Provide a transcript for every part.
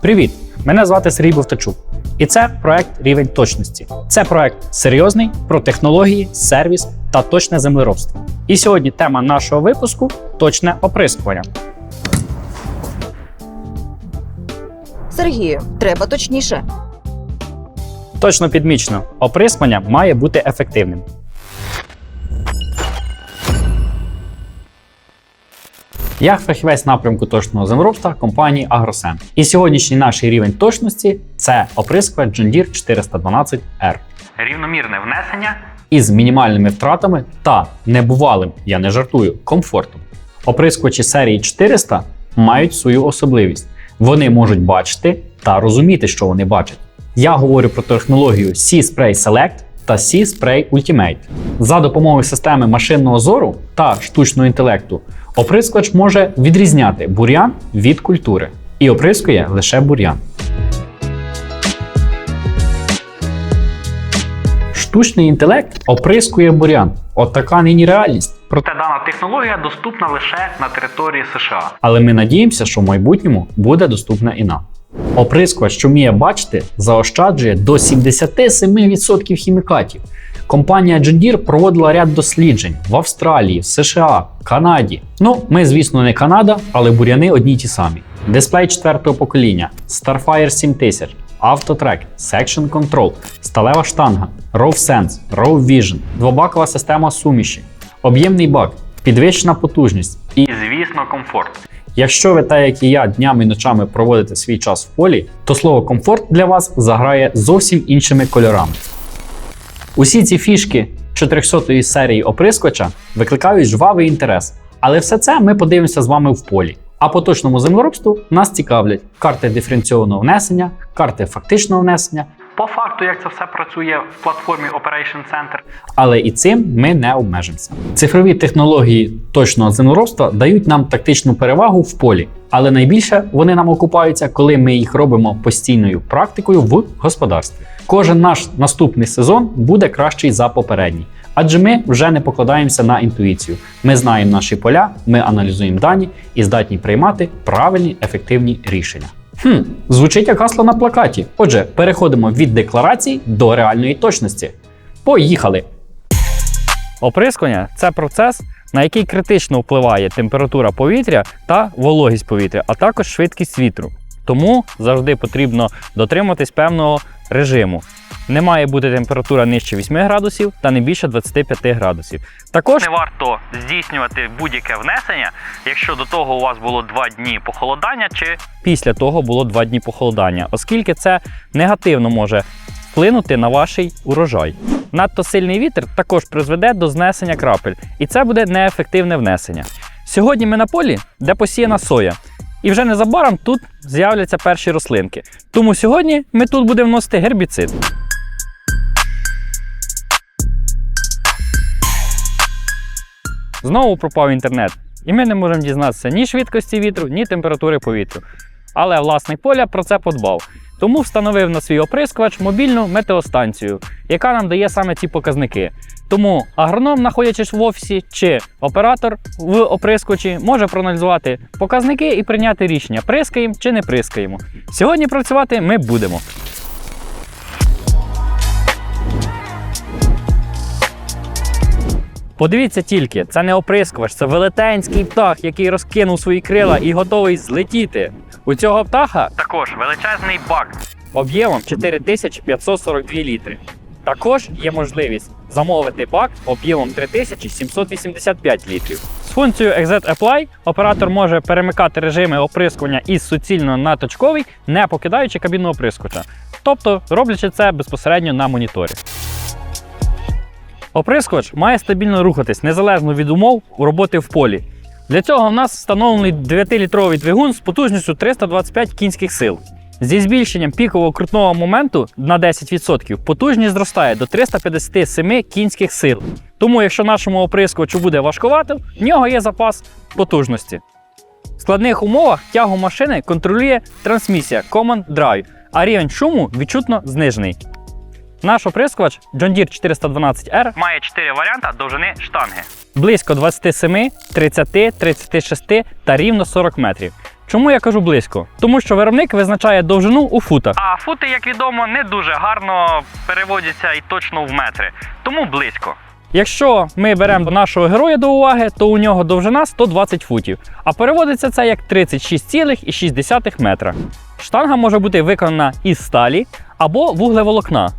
Привіт! Мене звати Сергій Бовтачук. І це проект Рівень точності. Це проект серйозний про технології, сервіс та точне землеробство. І сьогодні тема нашого випуску точне оприскування. Сергію, треба точніше. Точно підмічено, оприскування має бути ефективним. Я фахівець напрямку точного землеробства компанії Агросен. І сьогоднішній наш рівень точності це оприскувач John Deere 412R. Рівномірне внесення із мінімальними втратами та небувалим, я не жартую, комфортом. Оприскувачі серії 400 мають свою особливість. Вони можуть бачити та розуміти, що вони бачать. Я говорю про технологію C-Spray Select та C-Spray Ultimate. За допомогою системи машинного зору та штучного інтелекту оприскувач може відрізняти бур'ян від культури і оприскує лише бур'ян. Штучний інтелект оприскує бур'ян. От така нині реальність. Проте дана технологія доступна лише на території США. Але ми надіємося, що в майбутньому буде доступна і нам. Оприскувач, що вміє бачити, заощаджує до 77% хімікатів. Компанія John Deere проводила ряд досліджень в Австралії, США, Канаді. Ну, ми, звісно, не Канада, але буряни одні й ті самі. Дисплей четвертого покоління, Starfire 7000, Автотрек, Section Control, сталева штанга, RAW-Sense, RAW-Vision, двобакова система суміші, об'ємний бак, підвищена потужність і, звісно, комфорт. Якщо ви, так як і я, днями і ночами проводите свій час в полі, то слово комфорт для вас заграє зовсім іншими кольорами. Усі ці фішки 400-ї серії оприскувача викликають жвавий інтерес. Але все це ми подивимося з вами в полі. А по точному землеробству нас цікавлять карти диференційованого внесення, карти фактичного внесення. По факту, як це все працює в платформі Operation Center. Але і цим ми не обмежимося. Цифрові технології точного землеробства дають нам тактичну перевагу в полі, але найбільше вони нам окупаються, коли ми їх робимо постійною практикою в господарстві. Кожен наш наступний сезон буде кращий за попередній. Адже ми вже не покладаємося на інтуїцію. Ми знаємо наші поля, ми аналізуємо дані і здатні приймати правильні ефективні рішення. Хм, звучить як гасло на плакаті. Отже, переходимо від декларацій до реальної точності. Поїхали! Оприскування це процес, на який критично впливає температура повітря та вологість повітря, а також швидкість вітру. Тому завжди потрібно дотриматись певного режиму. Не має бути температура нижче 8 градусів та не більше 25 градусів. Також не варто здійснювати будь-яке внесення, якщо до того у вас було 2 дні похолодання чи після того було 2 дні похолодання, оскільки це негативно може вплинути на ваш урожай. Надто сильний вітер також призведе до знесення крапель, і це буде неефективне внесення. Сьогодні ми на полі, де посіяна соя. І вже незабаром тут з'являться перші рослинки. Тому сьогодні ми тут будемо вносити гербіцид. Знову пропав інтернет, і ми не можемо дізнатися ні швидкості вітру, ні температури повітря. Але власник поля про це подбав. Тому встановив на свій оприскувач мобільну метеостанцію, яка нам дає саме ці показники. Тому агроном, знаходячись в офісі, чи оператор в оприскувачі, може проаналізувати показники і прийняти рішення, прискаємо чи не прискаємо. Сьогодні працювати ми будемо. Подивіться тільки, це не оприскувач, це велетенський птах, який розкинув свої крила і готовий злетіти. У цього птаха також величезний бак. об'ємом 4542 літри. Також є можливість замовити бак об'ємом 3785 літрів. З функцією Exit Apply оператор може перемикати режими оприскування із суцільного на точковий, не покидаючи кабіну оприскувача, тобто роблячи це безпосередньо на моніторі. Оприскувач має стабільно рухатись незалежно від умов роботи в полі. Для цього в нас встановлений 9-літровий двигун з потужністю 325 кінських сил. Зі збільшенням пікового крутного моменту на 10% потужність зростає до 357 кінських сил. Тому, якщо нашому оприскувачу буде важкувато, в нього є запас потужності. В складних умовах тягу машини контролює трансмісія Command Drive, а рівень шуму відчутно знижений. Наш оприскувач John Deere 412R Має 4 варіанти довжини штанги. близько 27, 30, 36 та рівно 40 метрів. Чому я кажу близько? Тому що виробник визначає довжину у футах. А фути, як відомо, не дуже гарно переводяться і точно в метри, тому близько. Якщо ми беремо нашого героя до уваги, то у нього довжина 120 футів, а переводиться це як 36,6 метра. Штанга може бути виконана із сталі або вуглеволокна.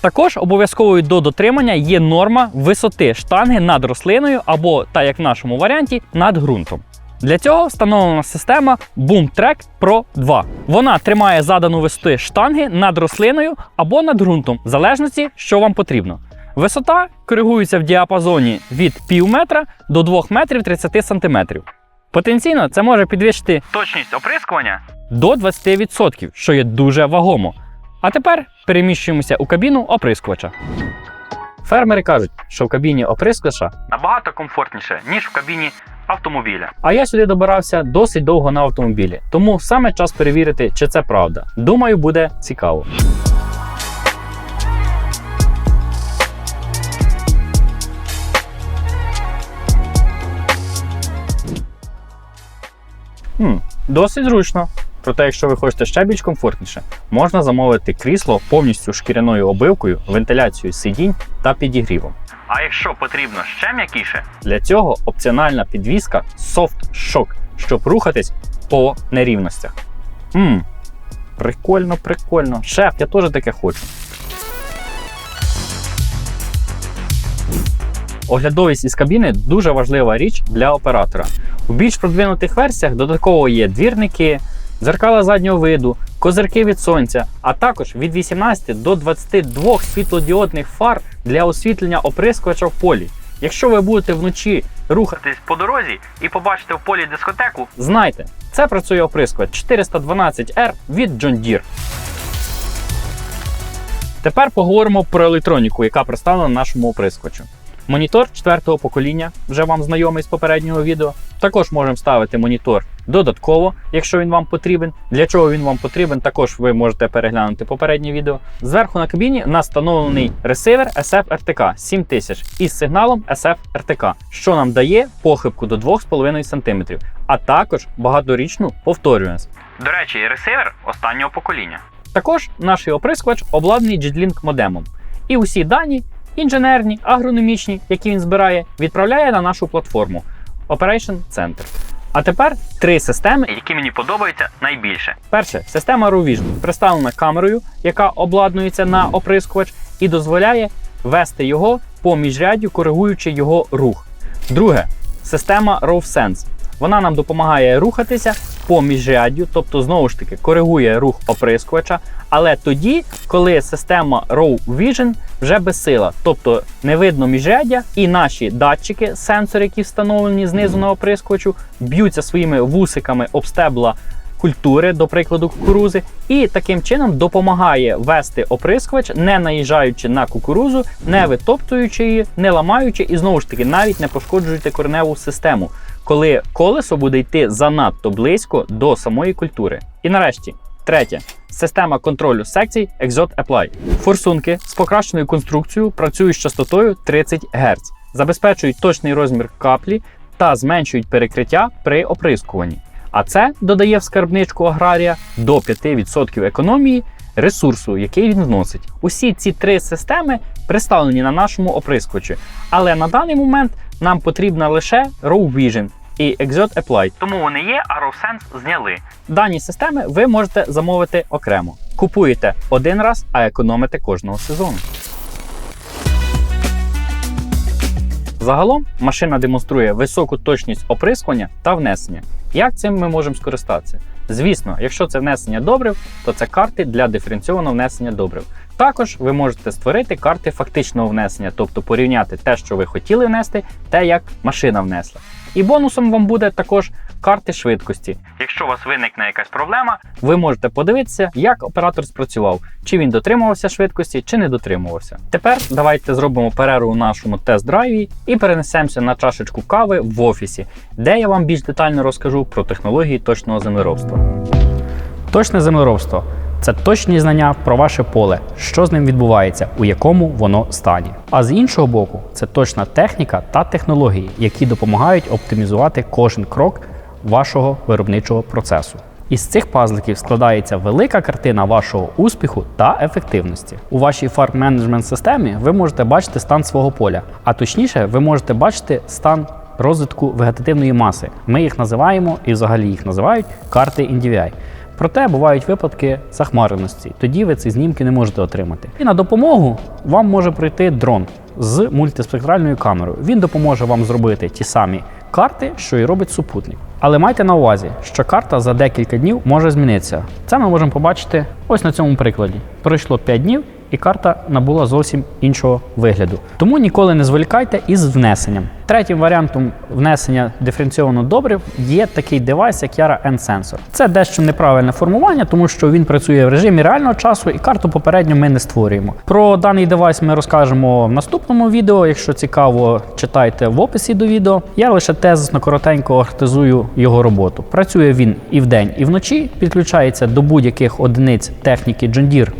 Також обов'язковою до дотримання є норма висоти штанги над рослиною або, так як в нашому варіанті, над ґрунтом. Для цього встановлена система Boom Track Pro 2. Вона тримає задану висоти штанги над рослиною або над ґрунтом, в залежності, що вам потрібно. Висота коригується в діапазоні від пів метра до 2 метрів 30 сантиметрів. Потенційно це може підвищити Точність оприскування до 20%, що є дуже вагомо. А тепер переміщуємося у кабіну оприскувача. Фермери кажуть, що в кабіні оприскувача, набагато комфортніше, ніж в кабіні автомобіля. а я сюди добирався досить довго на автомобілі, тому саме час перевірити, чи це правда. Думаю, буде цікаво. Хм, досить зручно. Проте, якщо ви хочете ще більш комфортніше, можна замовити крісло повністю шкіряною обивкою, вентиляцією сидінь та підігрівом. А якщо потрібно ще м'якіше, Для цього опціональна підвіска Soft Shock, щоб рухатись по нерівностях. Мм, прикольно, прикольно. Шеф, я теж таке хочу. Оглядовість із кабіни дуже важлива річ для оператора. У більш продвинутих версіях додатково є двірники, дзеркала заднього виду, козирки від сонця, а також від 18 до 22 світлодіодних фар для освітлення оприскувача в полі. Якщо ви будете вночі рухати, десь по дорозі і побачите в полі дискотеку, знайте, це працює оприскувач 412R від John Deere. Тепер поговоримо про електроніку, яка представлена на нашому оприскувачу. Монітор четвертого покоління, вже вам знайомий з попереднього відео. Також можемо ставити монітор додатково, якщо він вам потрібен. Для чого він вам потрібен, також ви можете переглянути попереднє відео. Зверху на кабіні у нас встановлений ресивер SF RTK 7000 із сигналом SF RTK, що нам дає похибку до 2,5 см, а також багаторічну повторюваність. до речі, ресивер останнього покоління. Також наш оприскувач обладнаний JetLink модемом. І усі дані, інженерні, агрономічні, які він збирає, відправляє на нашу платформу Operation Center. А тепер три системи. які мені подобаються найбільше. Перше, система RAW представлена камерою, яка обладнується на оприскувач і дозволяє вести його по міжряддю, коригуючи його рух. Друге, система RAW-Sense. Вона нам допомагає рухатися по міжряддю, тобто знову ж таки коригує рух оприскувача, але тоді, коли система RAW Vision вже безсила, тобто не видно міжряддя, і наші датчики, сенсори, які встановлені знизу на оприскувачу, б'ються своїми вусиками об стебла культури, до прикладу, кукурузи, і таким чином допомагає вести оприскувач, не наїжджаючи на кукурузу, не витоптуючи її, не ламаючи і знову ж таки навіть не пошкоджуючи кореневу систему, коли колесо буде йти занадто близько до самої культури. І нарешті. Третє система контролю секцій Exot Apply. Форсунки з покращеною конструкцією працюють з частотою 30 Гц, забезпечують точний розмір каплі та зменшують перекриття при оприскуванні. А це додає в скарбничку аграрія до 5% економії ресурсу, який він вносить. Усі ці три системи представлені на нашому оприскувачі, але на даний момент нам потрібна лише Raw Vision і Exot Apply. Тому вони є, а RowSense зняли. Дані системи ви можете замовити окремо. Купуєте один раз, а економите кожного сезону. Загалом машина демонструє високу точність оприскування та внесення. Як цим ми можемо скористатися? Звісно, якщо це внесення добрив, то це карти для диференційованого внесення добрив. Також ви можете створити карти фактичного внесення, тобто порівняти те, що ви хотіли внести, те, як машина внесла. І бонусом вам буде також карти швидкості. Якщо у вас виникне якась проблема, Ви можете подивитися, як оператор спрацював, чи він дотримувався швидкості, чи не дотримувався. Тепер давайте зробимо перерву у нашому тест-драйві і перенесемося на чашечку кави в офісі, де я вам більш детально розкажу про технології точного землеробства. Точне землеробство це точні знання про ваше поле, що з ним відбувається, у якому воно стані. А з іншого боку, це точна техніка та технології, які допомагають оптимізувати кожен крок вашого виробничого процесу. Із цих пазликів складається велика картина вашого успіху та ефективності. У вашій фарм-менеджмент системі ви можете бачити стан свого поля, а точніше, ви можете бачити стан розвитку вегетативної маси. Ми їх називаємо і взагалі їх називають карти NDVI. Проте бувають випадки захмареності, тоді ви ці знімки не можете отримати. І на допомогу вам може прийти дрон з мультиспектральною камерою. Він допоможе вам зробити ті самі карти, що і робить супутник. Але майте на увазі, що карта за декілька днів може змінитися. Це ми можемо побачити ось на цьому прикладі. Пройшло 5 днів, і карта набула зовсім іншого вигляду. Тому ніколи не зволікайте із внесенням. Третім варіантом внесення диференційованого добрив є такий девайс, як Yara N-Sensor. Це дещо неправильне формування, тому що він працює в режимі реального часу, і карту попередньо ми не створюємо. Про даний девайс ми розкажемо в наступному відео. Якщо цікаво, читайте в описі до відео. Я лише тезисно коротенько охарактеризую його роботу. Працює він і вдень, і вночі, підключається до будь-яких одиниць техніки John Deere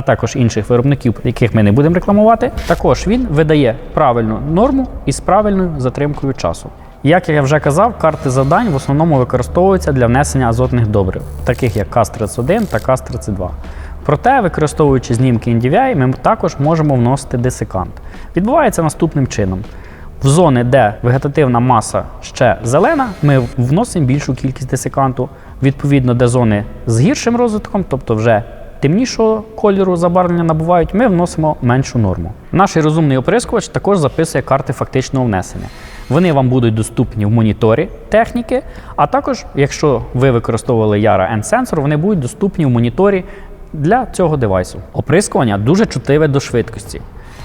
а також інших виробників, яких ми не будемо рекламувати. Також він видає правильну норму із правильною затримкою часу. Як я вже казав, карти завдань в основному використовуються для внесення азотних добрив, таких як КАС-31 та КАС-32. Проте, використовуючи знімки NDVI, ми також можемо вносити десикант. Відбувається наступним чином. В зони, де вегетативна маса ще зелена, ми вносимо більшу кількість десиканту. Відповідно, де зони з гіршим розвитком, тобто вже темнішого кольору забарвлення набувають, ми вносимо меншу норму. Наш розумний оприскувач також записує карти фактичного внесення. Вони вам будуть доступні в моніторі техніки, а також, якщо ви використовували Yara N-Sensor, вони будуть доступні в моніторі для цього девайсу. Оприскування дуже чутливе до швидкості.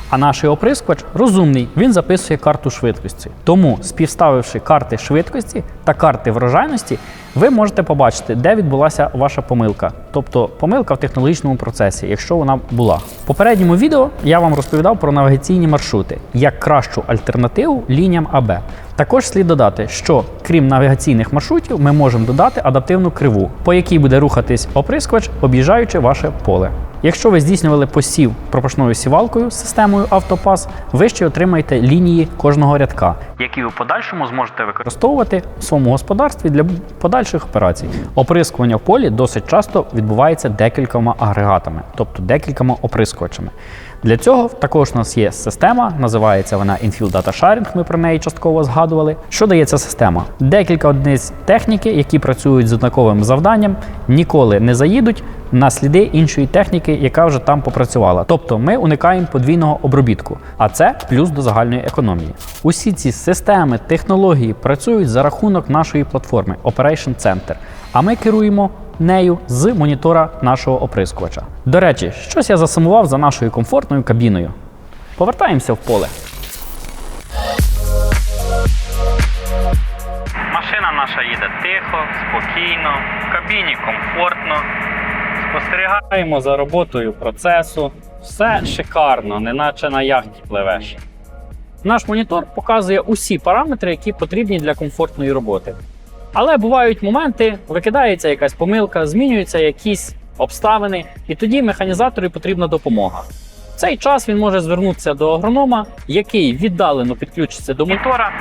А наш оприскувач розумний, він записує карту швидкості. Тому, співставивши карти швидкості та карти врожайності, ви можете побачити, де відбулася ваша помилка, тобто помилка в технологічному процесі, якщо вона була. В попередньому відео я вам розповідав про навігаційні маршрути як кращу альтернативу лініям АБ. Також слід додати, що крім навігаційних маршрутів, ми можемо додати адаптивну криву, по якій буде рухатись оприскувач, об'їжджаючи ваше поле. Якщо ви здійснювали посів пропашною сівалкою з системою Автопас, ви ще отримаєте лінії кожного рядка, які ви подальшому зможете використовувати. в своєму господарстві для подальших операцій. Оприскування в полі досить часто відбувається декількома агрегатами, тобто декількома оприскувачами. Для цього також у нас є система, називається вона Infield Data Sharing, ми про неї частково згадували. Що дає ця система? Декілька одиниць техніки, які працюють з однаковим завданням, ніколи не заїдуть на сліди іншої техніки, яка вже там попрацювала. Тобто ми уникаємо подвійного обробітку, а це плюс до загальної економії. Усі ці системи, технології працюють за рахунок нашої платформи Operation Center, а ми керуємо нею з монітора нашого оприскувача. До речі, щось я засумував за нашою комфортною кабіною. Повертаємося в поле. Машина наша їде тихо, спокійно, в кабіні комфортно. Спостерігаємо. За роботою процесу. Все шикарно, неначе на яхті пливеш. Наш монітор показує усі параметри, які потрібні для комфортної роботи. Але бувають моменти, викидається якась помилка, змінюються якісь обставини, і тоді механізатору потрібна допомога. В цей час він може звернутися до агронома, який віддалено підключиться до Монітора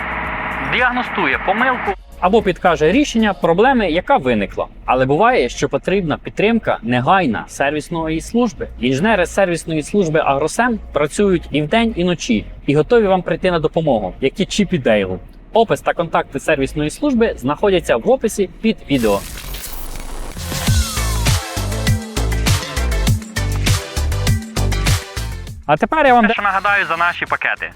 діагностує помилку, або підкаже рішення проблеми, яка виникла. Але буває, що потрібна підтримка негайна сервісної служби. Інженери сервісної служби Агросем працюють і вдень, і вночі, і готові вам прийти на допомогу, як і Чіп і. Опис та контакти сервісної служби знаходяться в описі під відео. А тепер я вам нагадаю за наші пакети.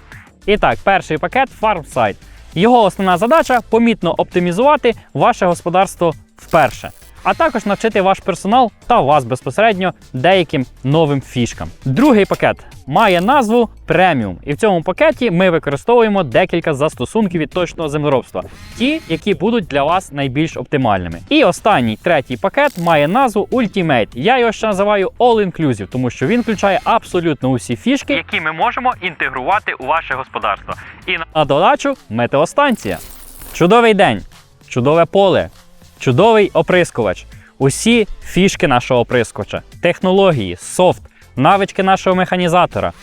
і так, перший пакет FarmSite. Його основна задача помітно оптимізувати ваше господарство вперше, а також навчити ваш персонал та вас безпосередньо деяким новим фішкам. Другий пакет має назву преміум, і в цьому пакеті ми використовуємо декілька застосунків від точного землеробства, ті, які будуть для вас найбільш оптимальними. І останній третій пакет має назву Ultimate. Я його ще називаю All Inclusive, тому що він включає абсолютно усі фішки, які ми можемо інтегрувати у ваше господарство. І на додачу метеостанція. Чудовий день, чудове поле, чудовий оприскувач. Усі фішки нашого оприскувача, технології, софт, навички нашого механізатора.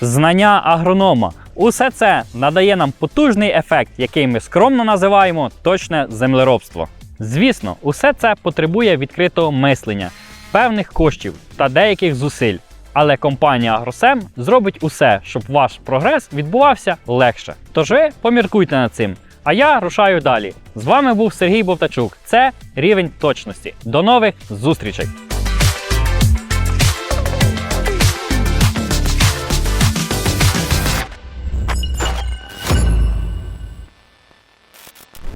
знання агронома. Усе це надає нам потужний ефект, який ми скромно називаємо точне землеробство. Звісно, усе це потребує відкритого мислення, певних коштів та деяких зусиль. Але компанія Агросем зробить усе, щоб ваш прогрес відбувався легше. Тож ви поміркуйте над цим. А я рушаю далі. З вами був Сергій Бовтачук. Це рівень точності. До нових зустрічей!